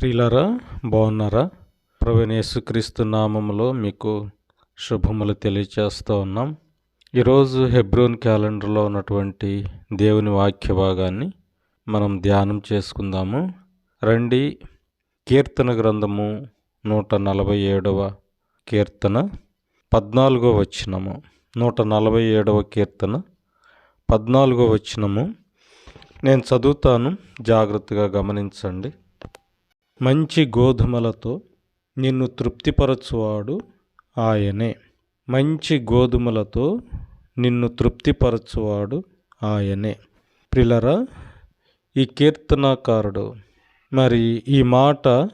ప్రియులరా బాగున్నారా? ప్రవీణ యేసుక్రీస్తు నామములో మీకు శుభములు తెలియచేస్తూ ఉన్నాం. ఈరోజు హెబ్రోన్ క్యాలెండర్లో ఉన్నటువంటి దేవుని వాక్య భాగాన్ని మనం ధ్యానం చేసుకుందాము. రండి కీర్తన గ్రంథము నూట నలభై ఏడవ కీర్తన పద్నాలుగో వచనము. నూట నలభై ఏడవ కీర్తన పద్నాలుగో వచనము. నేను చదువుతాను జాగ్రత్తగా గమనించండి. మంచి గోధుమలతో నిన్ను తృప్తిపరచువాడు ఆయనే. మంచి గోధుమలతో నిన్ను తృప్తిపరచువాడు ఆయనే. ప్రిలరా ఈ కీర్తనాకారుడు మరి ఈ మాట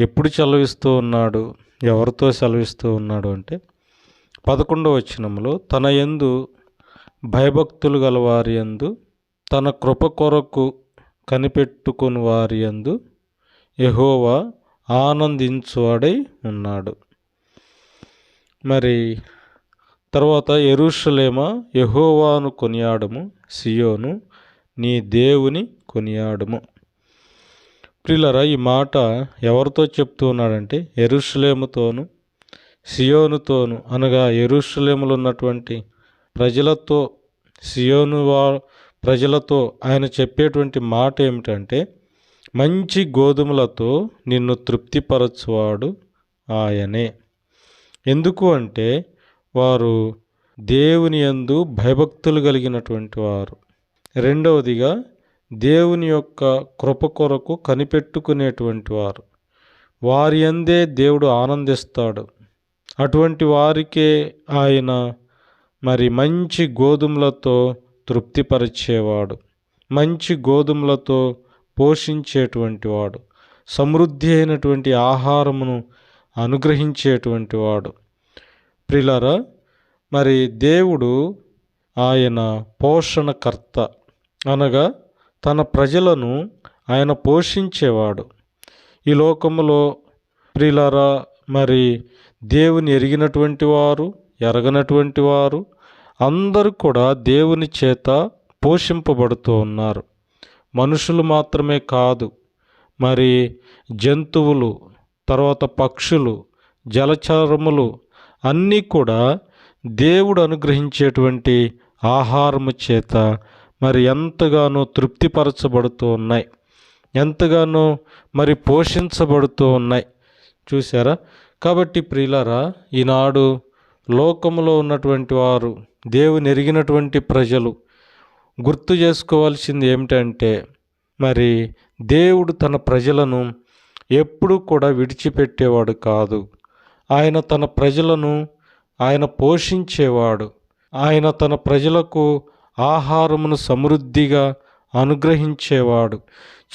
ఎప్పుడు సెలవిస్తూ ఉన్నాడు? ఎవరితో సెలవిస్తూ ఉన్నాడు అంటే పదకొండవ వచనంలో తన యందు భయభక్తులు గల వారి యందు తన కృప కొరకు కనిపెట్టుకుని వారి యందు యహోవా ఆనందించువాడై ఉన్నాడు. మరి తర్వాత ఎరుషలేమ యహోవాను కొనియాడము సియోను నీ దేవుని కొనియాడము. ప్రిలరా ఈ మాట ఎవరితో చెప్తూ ఉన్నాడంటే ఎరుషలేముతోను సియోనుతోను అనగా ఎరుషలేములు ఉన్నటువంటి ప్రజలతో సియోను వా ప్రజలతో ఆయన చెప్పేటువంటి మాట ఏమిటంటే మంచి గోధుమలతో నిన్ను తృప్తిపరచువాడు ఆయనే. ఎందుకు అంటే వారు దేవుని యందు భయభక్తులు కలిగినటువంటి వారు. రెండవదిగా దేవుని యొక్క కృప కొరకు కనిపెట్టుకునేటువంటి వారు. వారి అందే దేవుడు ఆనందిస్తాడు. అటువంటి వారికే ఆయన మరి మంచి గోధుమలతో తృప్తిపరిచేవాడు. మంచి గోధుమలతో పోషించేటువంటి వాడు సమృద్ధి అయినటువంటి ఆహారమును అనుగ్రహించేటువంటి వాడు. ప్రిలరా మరి దేవుడు ఆయన పోషణకర్త అనగా తన ప్రజలను ఆయన పోషించేవాడు. ఈ లోకములో ప్రిలరా మరి దేవుని ఎరిగినటువంటి వారు ఎరగనటువంటి వారు అందరూ కూడా దేవుని చేత పోషింపబడుతూ ఉన్నారు. మనుషులు మాత్రమే కాదు మరి జంతువులు తర్వాత పక్షులు జలచరములు అన్నీ కూడా దేవుడు అనుగ్రహించేటువంటి ఆహారము చేత మరి ఎంతగానో తృప్తిపరచబడుతూ ఉన్నాయి. ఎంతగానో మరి పోషించబడుతూ ఉన్నాయి. చూసారా కాబట్టి ప్రియులరా ఈనాడు లోకములో ఉన్నటువంటి వారు దేవుని ఎరిగినటువంటి ప్రజలు గుర్తు చేసుకోవాల్సింది ఏమిటంటే మరి దేవుడు తన ప్రజలను ఎప్పుడూ కూడా విడిచిపెట్టేవాడు కాదు. ఆయన తన ప్రజలను ఆయన పోషించేవాడు. ఆయన తన ప్రజలకు ఆహారమును సమృద్ధిగా అనుగ్రహించేవాడు.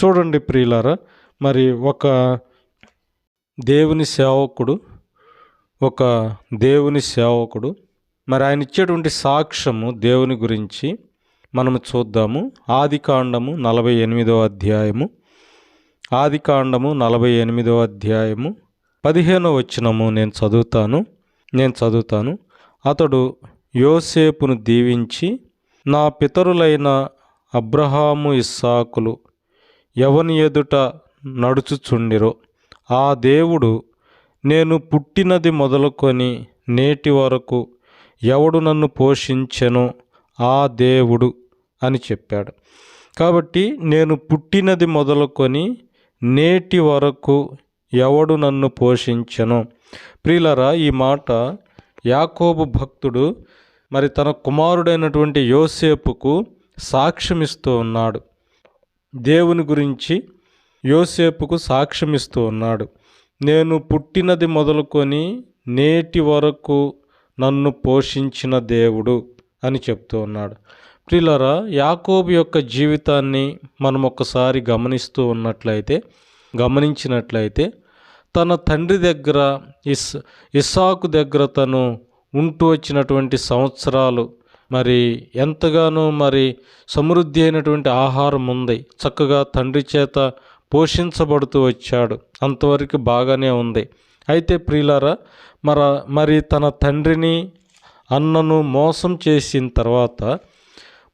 చూడండి ప్రియులారా మరి ఒక దేవుని సేవకుడు ఒక దేవుని సేవకుడు మరి ఆయన ఇచ్చేటువంటి సాక్ష్యము దేవుని గురించి మనము చూద్దాము. ఆది కాండము నలభై ఎనిమిదో అధ్యాయము. ఆది కాండము నలభై ఎనిమిదో అధ్యాయము. పదిహేనవ వచనము నేను చదువుతాను. నేను చదువుతాను. అతడు యోసేపును దీవించి నా పితరులైన అబ్రహాము ఇస్సాకులు ఎవని ఎదుట నడుచుచుండిరో ఆ దేవుడు నేను పుట్టినది మొదలుకొని నేటి వరకు ఎవడు నన్ను పోషించెనో? ఆ దేవుడు అని చెప్పాడు. కాబట్టి నేను పుట్టినది మొదలుకొని నేటి వరకు ఎవడు నన్ను పోషించను. ప్రియులరా ఈ మాట యాకోబు భక్తుడు మరి తన కుమారుడైనటువంటి యోసేపుకు సాక్ష్యమిస్తూ ఉన్నాడు. దేవుని గురించి యోసేపుకు సాక్ష్యమిస్తూ ఉన్నాడు. నేను పుట్టినది మొదలుకొని నేటి వరకు నన్ను పోషించిన దేవుడు. అని చెప్తూ ఉన్నాడు. ప్రిలరా యాకోబు యొక్క జీవితాన్ని మనం ఒకసారి గమనిస్తూ ఉన్నట్లయితే గమనించినట్లయితే తన తండ్రి దగ్గర ఇస్ ఇసాకు దగ్గర తను ఉంటూ వచ్చినటువంటి సంవత్సరాలు మరి ఎంతగానో మరి సమృద్ధి అయినటువంటి ఆహారం ఉంది. చక్కగా తండ్రి చేత పోషించబడుతూ వచ్చాడు. అంతవరకు బాగానే ఉంది. అయితే ప్రియులారా మర మరి తన తండ్రిని అన్నను మోసం చేసిన తర్వాత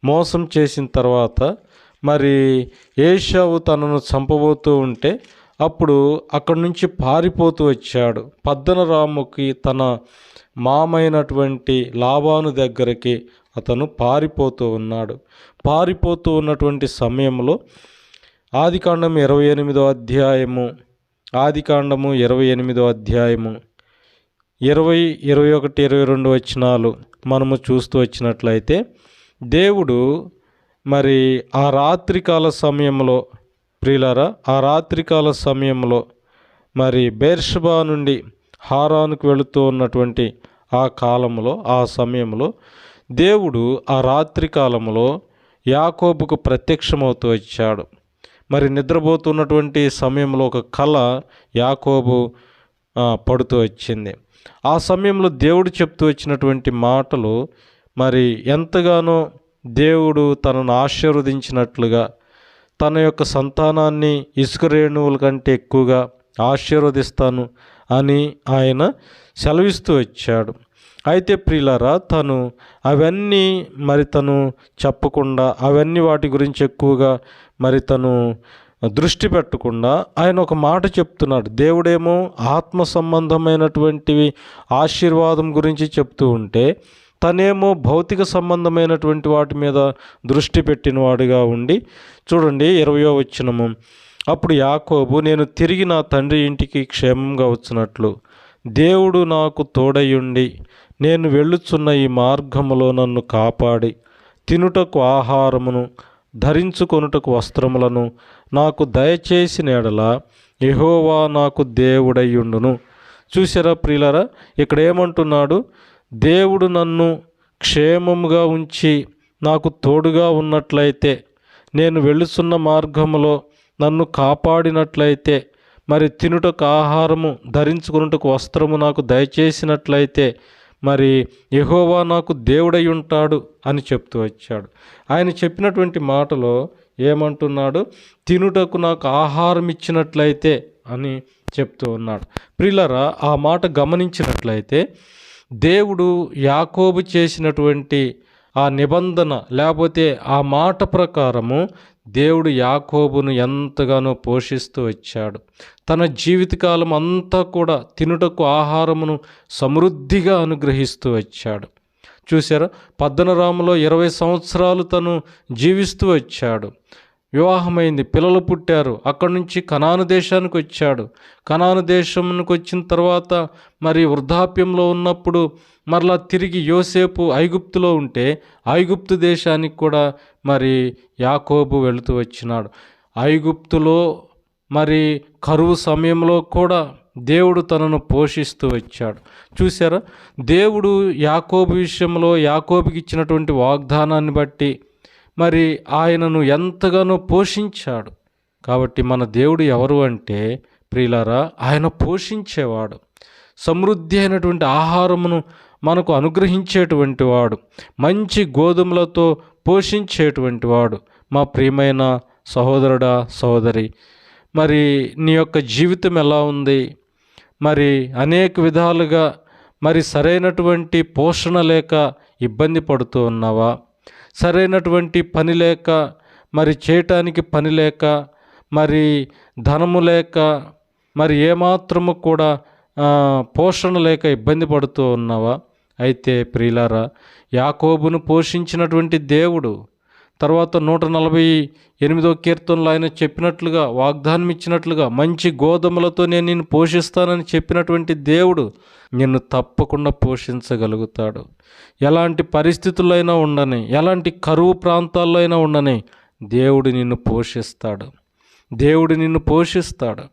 మోసం చేసిన తర్వాత మరి ఏషావు తనను చంపబోతూ ఉంటే అప్పుడు అక్కడి నుంచి పారిపోతూ వచ్చాడు. పద్దనరాముకి తన మామైనటువంటి లాభాను దగ్గరికి అతను పారిపోతూ ఉన్నాడు. పారిపోతూ ఉన్నటువంటి సమయంలో ఆదికాండం ఇరవై ఎనిమిదో అధ్యాయము ఆదికాండము ఇరవై ఎనిమిదో అధ్యాయము ఇరవై ఇరవై ఒకటి ఇరవై రెండు వచనాలు మనము చూస్తూ వచ్చినట్లయితే దేవుడు మరి ఆ రాత్రికాల సమయంలో ప్రియులారా ఆ రాత్రికాల సమయంలో మరి బేర్షబా నుండి హారానుకు వెళుతూ ఉన్నటువంటి ఆ కాలంలో ఆ సమయంలో దేవుడు ఆ రాత్రి కాలంలో యాకోబుకు ప్రత్యక్షమవుతూ వచ్చాడు. మరి నిద్రపోతున్నటువంటి సమయంలో ఒక కళ యాకోబు పడుతూ వచ్చింది. ఆ సమయంలో దేవుడు చెప్తూ వచ్చినటువంటి మాటలు మరి ఎంతగానో దేవుడు తనను ఆశీర్వదించినట్లుగా తన యొక్క సంతానాన్ని ఇసుక రేణువుల కంటే ఎక్కువగా ఆశీర్వదిస్తాను అని ఆయన సెలవిస్తూ వచ్చాడు. అయితే ప్రియులారా తను అవన్నీ మరి తను చెప్పకుండా అవన్నీ వాటి గురించి ఎక్కువగా మరి తను దృష్టి పెట్టకుండా ఆయన ఒక మాట చెప్తున్నాడు. దేవుడేమో ఆత్మ సంబంధమైనటువంటివి ఆశీర్వాదం గురించి చెప్తూ ఉంటే తనేమో భౌతిక సంబంధమైనటువంటి వాటి మీద దృష్టి పెట్టినవాడుగా ఉండి చూడండి ఇరవయో వచ్చినము అప్పుడు యాకోబు నేను తిరిగి నా తండ్రి ఇంటికి క్షేమంగా వచ్చినట్లు. దేవుడు నాకు తోడయుండి నేను వెళ్ళుచున్న ఈ మార్గములో నన్ను కాపాడి తినుటకు ఆహారమును ధరించుకొనుటకు వస్త్రములను నాకు దయచేసిన ఎడల యహోవా నాకు దేవుడయ్యుండును. చూసారా ప్రియులరా? ఇక్కడ ఏమంటున్నాడు? దేవుడు నన్ను క్షేమముగా ఉంచి నాకు తోడుగా ఉన్నట్లయితే నేను వెళుతున్న మార్గములో నన్ను కాపాడినట్లయితే మరి తినుటకు ఆహారము ధరించుకున్నటకు వస్త్రము నాకు దయచేసినట్లయితే మరి యహోవా నాకు దేవుడై ఉంటాడు అని చెప్తూ వచ్చాడు. ఆయన చెప్పినటువంటి మాటలో ఏమంటున్నాడు? తినుటకు నాకు ఆహారం ఇచ్చినట్లయితే అని చెప్తూ ఉన్నాడు. ప్రిలరా ఆ మాట గమనించినట్లయితే దేవుడు యాకోబు చేసినటువంటి ఆ నిబంధన లేకపోతే ఆ మాట ప్రకారము దేవుడు యాకోబును ఎంతగానో పోషిస్తూ వచ్చాడు. తన జీవితకాలం అంతా కూడా తినుటకు ఆహారమును సమృద్ధిగా అనుగ్రహిస్తూ వచ్చాడు. చూసారా పద్దనరాములో ఇరవై సంవత్సరాలు తను జీవిస్తూ వచ్చాడు. వివాహమైంది. పిల్లలు పుట్టారు. అక్కడి నుంచి కనాను దేశానికి వచ్చాడు. కనాను దేశంకి వచ్చిన తర్వాత మరి వృద్ధాప్యంలో ఉన్నప్పుడు మరలా తిరిగి యోసేపు ఐగుప్తులో ఉంటే ఐగుప్తు దేశానికి కూడా మరి యాకోబు వెళుతూ వచ్చినాడు. ఐగుప్తులో మరి కరువు సమయంలో కూడా దేవుడు తనను పోషిస్తూ వచ్చాడు. చూసారా దేవుడు యాకోబు విషయంలో యాకోబుకి ఇచ్చినటువంటి వాగ్దానాన్ని బట్టి మరి ఆయనను ఎంతగానో పోషించాడు. కాబట్టి మన దేవుడు ఎవరు అంటే ప్రియులారా ఆయన పోషించేవాడు. సమృద్ధి అయినటువంటి ఆహారమును మనకు అనుగ్రహించేటువంటి వాడు. మంచి గోధుమలతో పోషించేటువంటి వాడు. మా ప్రియమైన సహోదరుడా సహోదరి మరి నీ యొక్క జీవితం ఎలా ఉంది? మరి అనేక విధాలుగా మరి సరైనటువంటి పోషణ లేక ఇబ్బంది పడుతూ ఉన్నావా? సరైనటువంటి పని లేక మరి చేయటానికి పని లేక మరి ధనము లేక మరి ఏమాత్రము కూడా పోషణ లేక ఇబ్బంది పడుతూ ఉన్నావా? అయితే ప్రియులారా యాకోబును పోషించినటువంటి దేవుడు తర్వాత నూట నలభై ఎనిమిదో కీర్తనలో ఆయన చెప్పినట్లుగా వాగ్దానం ఇచ్చినట్లుగా మంచి గోధుమలతో నేను నిన్ను పోషిస్తానని చెప్పినటువంటి దేవుడు నిన్ను తప్పకుండా పోషించగలుగుతాడు. ఎలాంటి పరిస్థితుల్లో అయినా ఉండని ఎలాంటి కరువు ప్రాంతాల్లో అయినా ఉండని దేవుడు నిన్ను పోషిస్తాడు. దేవుడు నిన్ను పోషిస్తాడు.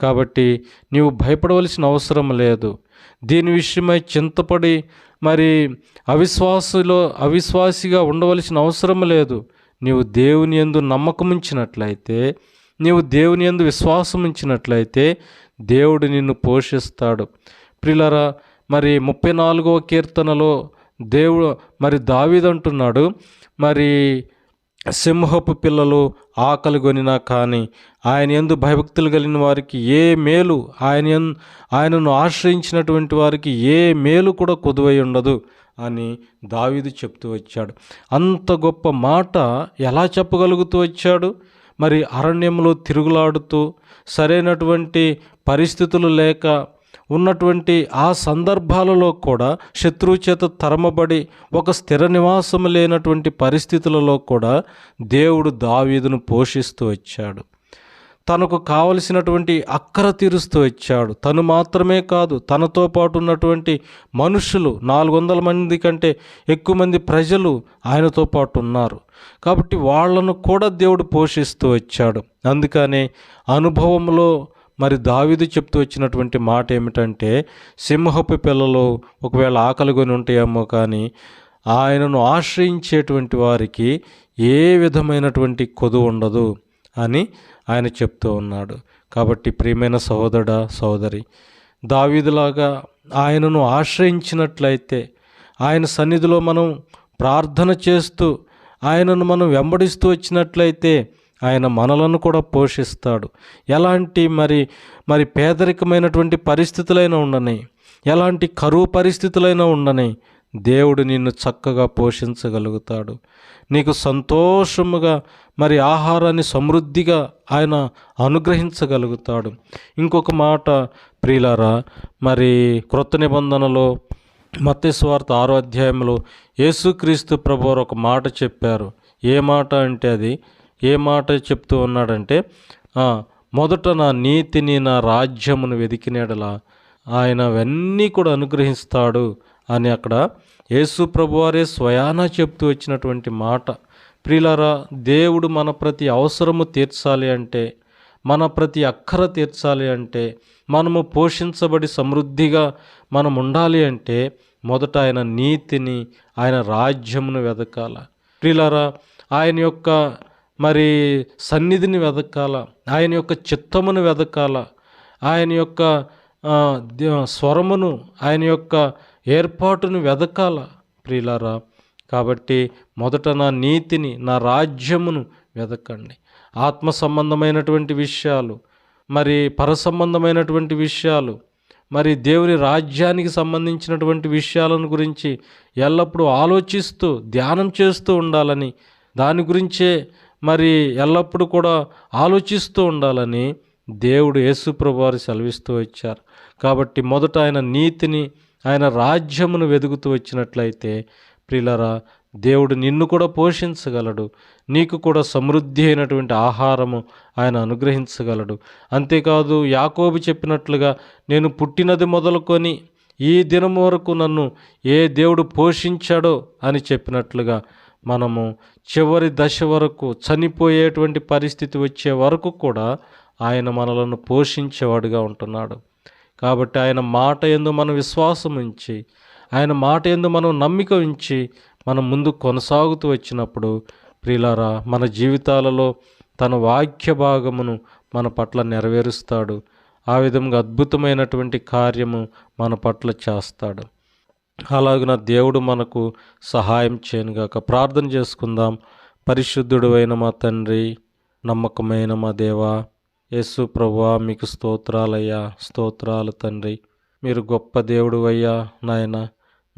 కాబట్టి నీవు భయపడవలసిన అవసరం లేదు. దీని విషయమై చింతపడి మరి అవిశ్వాసులో అవిశ్వాసిగా ఉండవలసిన అవసరం లేదు. నీవు దేవుని యందు నమ్మకం ఉంచినట్లయితే నీవు దేవుని యందు విశ్వాసం ఉంచినట్లయితే దేవుడు నిన్ను పోషిస్తాడు. ప్రిలరా మరి ముప్పై నాలుగవ కీర్తనలో దేవుడు మరి దావీదంటున్నాడు మరి సింహపు పిల్లలు ఆకలి కొనినా కానీ ఆయన ఎందు భయభక్తులు కలిగిన వారికి ఏ మేలు ఆయన ఆయనను ఆశ్రయించినటువంటి వారికి ఏ మేలు కూడా కొదువై ఉండదు అని దావీదు చెప్తూ వచ్చాడు. అంత గొప్ప మాట ఎలా చెప్పగలుగుతూ వచ్చాడు? మరి అరణ్యంలో తిరుగులాడుతూ సరైనటువంటి పరిస్థితులు లేక ఉన్నటువంటి ఆ సందర్భాలలో కూడా శత్రువు చేత తరమబడి ఒక స్థిర నివాసం లేనటువంటి పరిస్థితులలో కూడా దేవుడు దావీదును పోషిస్తూ వచ్చాడు. తనకు కావలసినటువంటి అక్కర తీరుస్తూ వచ్చాడు. తను మాత్రమే కాదు తనతో పాటు ఉన్నటువంటి మనుషులు నాలుగు వందల మంది కంటే ఎక్కువ మంది ప్రజలు ఆయనతో పాటు ఉన్నారు. కాబట్టి వాళ్ళను కూడా దేవుడు పోషిస్తూ వచ్చాడు. అందుకనే అనుభవంలో మరి దావీదు చెప్తూ వచ్చినటువంటి మాట ఏమిటంటే సింహపు పిల్లలు ఒకవేళ ఆకలి కొని ఉంటాయేమో కానీ ఆయనను ఆశ్రయించేటువంటి వారికి ఏ విధమైనటువంటి కొదు ఉండదు అని ఆయన చెప్తూ ఉన్నాడు. కాబట్టి ప్రియమైన సహోదరుడ సహోదరి దావీదులాగా ఆయనను ఆశ్రయించినట్లయితే ఆయన సన్నిధిలో మనం ప్రార్థన చేస్తూ ఆయనను మనం వెంబడిస్తూ వచ్చినట్లయితే ఆయన మనలను కూడా పోషిస్తాడు. ఎలాంటి మరి మరి పేదరికమైనటువంటి పరిస్థితులైనా ఉండని ఎలాంటి కరువు పరిస్థితులైనా ఉండని దేవుడు నిన్ను చక్కగా పోషించగలుగుతాడు. నీకు సంతోషముగా మరి ఆహారాన్ని సమృద్ధిగా ఆయన అనుగ్రహించగలుగుతాడు. ఇంకొక మాట ప్రియులారా మరి క్రొత్త నిబంధనలో మత్స్వార్త ఆరో అధ్యాయంలో యేసుక్రీస్తు ప్రభువారు ఒక మాట చెప్పారు. ఏ మాట అంటే అది ఏ మాట చెప్తూ ఉన్నాడంటే మొదట నా నీతిని నా రాజ్యమును వెదికినేడలా ఆయన అవన్నీ కూడా అనుగ్రహిస్తాడు అని అక్కడ యేసు ప్రభువారే స్వయానా చెప్తూ వచ్చినటువంటి మాట. ప్రియులారా దేవుడు మన ప్రతి అవసరము తీర్చాలి అంటే మన ప్రతి అక్కర తీర్చాలి అంటే మనము పోషించబడి సమృద్ధిగా మనం ఉండాలి అంటే మొదట ఆయన నీతిని ఆయన రాజ్యమును వెదకాల. ప్రియులారా ఆయన యొక్క మరి సన్నిధిని వెదకాల ఆయన యొక్క చిత్తమును వెదకాల ఆయన యొక్క స్వరమును ఆయన యొక్క ఏర్పాటును వెతకాల ప్రియులారా. కాబట్టి మొదట నా నీతిని నా రాజ్యమును వెదకండి. ఆత్మ సంబంధమైనటువంటి విషయాలు మరి పర సంబంధమైనటువంటి విషయాలు మరి దేవుని రాజ్యానికి సంబంధించినటువంటి విషయాలను గురించి ఎల్లప్పుడూ ఆలోచిస్తూ ధ్యానం చేస్తూ ఉండాలని దాని గురించే మరి ఎల్లప్పుడూ కూడా ఆలోచిస్తూ ఉండాలని దేవుడు యేసుప్రభు వారు సెలవిస్తూ వచ్చారు. కాబట్టి మొదట ఆయన నీతిని ఆయన రాజ్యమును వెతుకుతూ వచ్చినట్లయితే ప్రిలరా దేవుడు నిన్ను కూడా పోషించగలడు. నీకు కూడా సమృద్ధి అయినటువంటి ఆహారము ఆయన అనుగ్రహించగలడు. అంతేకాదు యాకోబు చెప్పినట్లుగా నేను పుట్టినది మొదలుకొని ఈ దినం వరకు నన్ను ఏ దేవుడు పోషించాడో అని చెప్పినట్లుగా మనము చివరి దశ వరకు చనిపోయేటువంటి పరిస్థితి వచ్చే వరకు కూడా ఆయన మనలను పోషించేవాడుగా ఉంటున్నాడు. కాబట్టి ఆయన మాట ఎందు మనం విశ్వాసం ఉంచి ఆయన మాట ఎందు మనం నమ్మిక ఉంచి మనం ముందు కొనసాగుతూ వచ్చినప్పుడు ప్రియులారా మన జీవితాలలో తన వాక్య భాగమును మన పట్ల నెరవేరుస్తాడు. ఆ విధంగా అద్భుతమైనటువంటి కార్యము మన పట్ల చేస్తాడు. అలాగిన దేవుడు మనకు సహాయం చేయనుగాక ప్రార్థన చేసుకుందాం. పరిశుద్ధుడు అయిన మా తండ్రి నమ్మకమైన మా దేవా యేసు ప్రభా మీకు స్తోత్రాలయ్యా స్తోత్రాలు తండ్రి. మీరు గొప్ప దేవుడు అయ్యా నాయన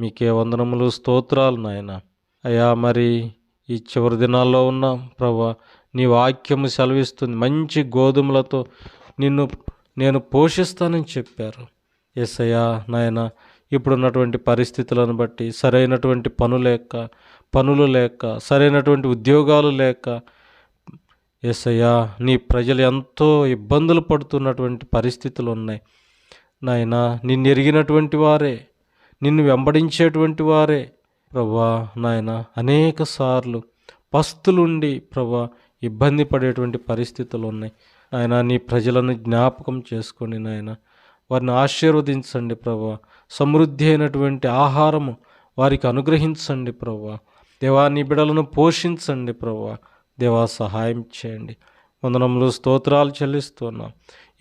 మీకే వందనములు స్తోత్రాలు నాయన. అయ్యా మరి ఈ చివరి దినాల్లో ఉన్న ప్రభా నీ వాక్యము సెలవిస్తుంది. మంచి గోధుమలతో నిన్ను నేను పోషిస్తానని చెప్పారు. ఎస్ఐయా నాయన ఇప్పుడున్నటువంటి పరిస్థితులను బట్టి సరైనటువంటి పను లేక పనులు లేక సరైనటువంటి ఉద్యోగాలు లేక ఎస్సయ్యా నీ ప్రజలు ఎంతో ఇబ్బందులు పడుతున్నటువంటి పరిస్థితులు ఉన్నాయి. నాయన నిన్ను ఎరిగినటువంటి వారే నిన్ను వెంబడించేటువంటి వారే ప్రభా నాయన అనేక సార్లు పస్తులుండి ప్రభా ఇబ్బంది పడేటువంటి పరిస్థితులు ఉన్నాయి. ఆయన నీ ప్రజలను జ్ఞాపకం చేసుకోండి నాయన వారిని ఆశీర్వదించండి ప్రభా సమృద్ధి అయినటువంటి ఆహారము వారికి అనుగ్రహించండి ప్రభా దేవా నీ బిడలను పోషించండి ప్రభా దేవా సహాయం చేయండి. వందనములు స్తోత్రాలు చెల్లిస్తున్నాం.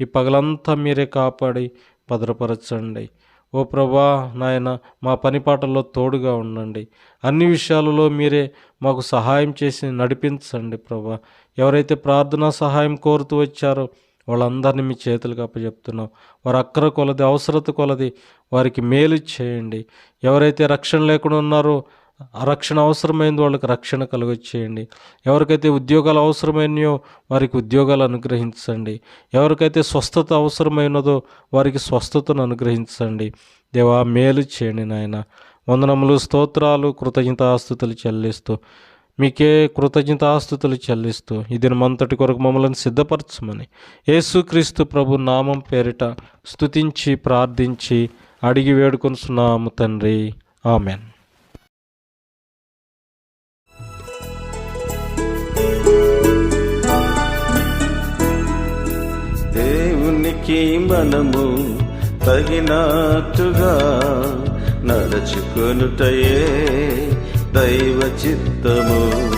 ఈ పగలంతా మీరే కాపాడి భద్రపరచండి. ఓ ప్రభా నాయన మా పనిపాటల్లో తోడుగా ఉండండి. అన్ని విషయాలలో మీరే మాకు సహాయం చేసి నడిపించండి ప్రభా ఎవరైతే ప్రార్థనా సహాయం కోరుతూ వచ్చారో వాళ్ళందరినీ మీ చేతులకు అప్పచెప్తున్నాం. వారు అక్కర కొలది అవసరత కొలది వారికి మేలు చేయండి. ఎవరైతే రక్షణ లేకుండా ఉన్నారో రక్షణ అవసరమైంది వాళ్ళకి రక్షణ కలుగొచ్చేయండి ఎవరికైతే ఉద్యోగాలు అవసరమైనయో వారికి ఉద్యోగాలు అనుగ్రహించండి. ఎవరికైతే స్వస్థత అవసరమైనదో వారికి స్వస్థతను అనుగ్రహించండి. దేవా మేలు చేయండి నాయన. వందనములు స్తోత్రాలు కృతజ్ఞతాస్తుతులు చెల్లిస్తూ మీకే కృతజ్ఞతాస్తుతులు చెల్లిస్తూ ఇది మంతటి కొరకు మమ్మల్ని సిద్ధపరచమని. యేసుక్రీస్తు ప్రభు నామం పేరిట స్తుతించి ప్రార్థించి అడిగి వేడుకొనుచున్నాము తండ్రి. ఆమెన్. దేవునికి మనము తగినట్టుగా నడుచుకొనుటయే దైవ చిత్తము.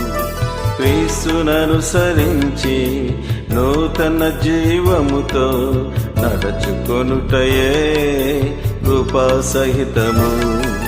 క్రీస్తుననుసరించి నూతన జీవముతో నడుచుకొనుటయే కృపా సహితము.